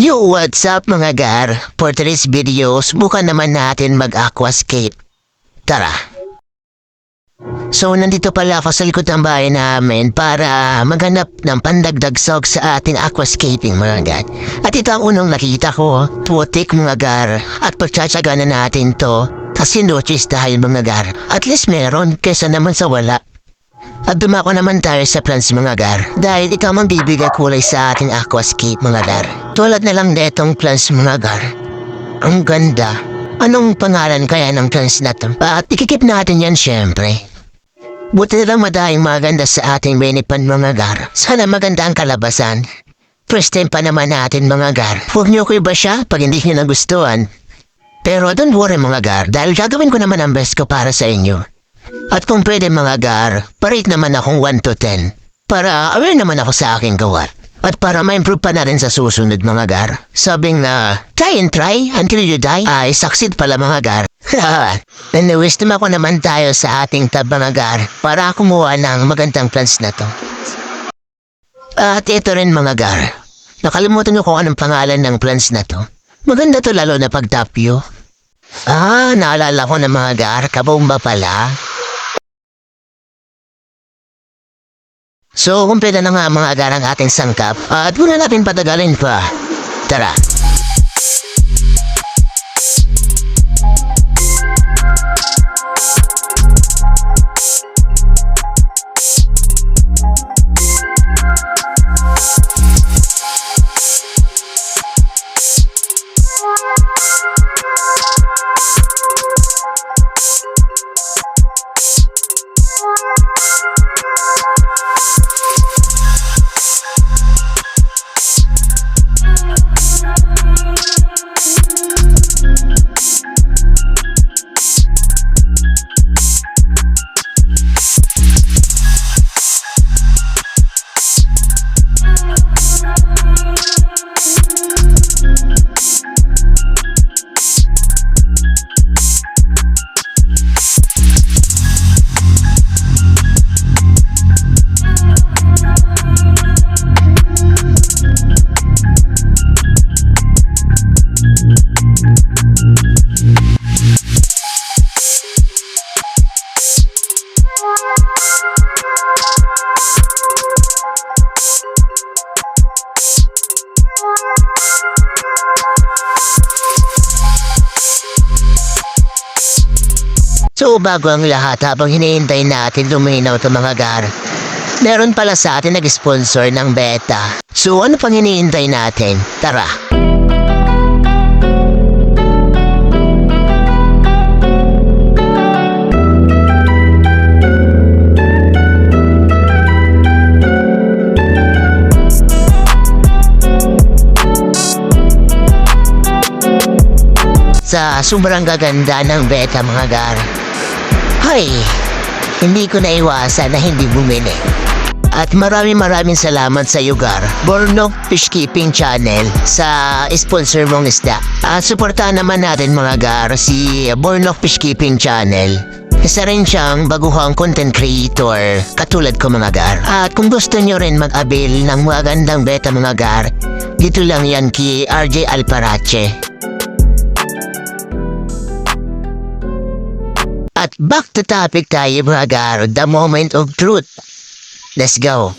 So what's up mga gar? For today's video, subukan naman natin mag-aquascape. Tara! So nandito pala ako sa likod ng bahay namin para maghanap ng pandagdag sog sa ating aquascaping mga gar. At ito ang unang nakita ko, putik mga gar. At pagtsatsaga na natin to, kasi notice dahil mga gar. At least meron kesa naman sa wala. At dumako naman tayo sa plants mga gar dahil ikaw mang bibigay kulay sa ating aquascape mga gar. Tulad na lang netong plants mga gar. Ang ganda. Anong pangalan kaya ng plants na to? At ikikip natin yan syempre. Buti na lang madahing maganda sa ating benipan mga gar. Sana maganda ang kalabasan. First time pa naman natin mga gar. Huwag niyo ko iba siya pag hindi niyo nagustuhan. Pero don't worry mga gar dahil gagawin ko naman ang best ko para sa inyo. At kung pwede mga gar, parate naman akong 1 to 10. Para aware naman ako sa aking gawa. At para ma-improve pa na rin sa susunod mga gar. Sabing na, try and try until you die, ay succeed pala mga gar. Naniwisdom ako naman tayo sa ating tab mga gar para kumuha ng magandang plans na to. At ito rin mga gar. Nakalimutan ko kung anong pangalan ng plans na to. Maganda to lalo na pag view. Ah, naalala ko na mga gar, kabomba pala. So, kumpleto na nga mga gar ang ating sangkap at muna natin patagalin pa. Tara. So bago ang lahat habang hinihintay natin luminaw ito mga gar. Meron pala sa atin nag-sponsor ng beta. So ano pang hinihintay natin? Tara. Sa sobrang gaganda ng beta mga gar. Hay, hindi ko naiwasan na hindi bumili. At maraming maraming salamat sa iyo, Gar. Bornok Fishkeeping Channel sa sponsor mong isda. At suportahan naman natin mga Gar si Bornok Fishkeeping Channel. Isa rin siyang baguhang content creator katulad ko mga Gar. At kung gusto nyo rin mag-avail ng magandang beta mga Gar, dito lang yan kay RJ Alparache. At back to topic tayo mga gar, the moment of truth. Let's go.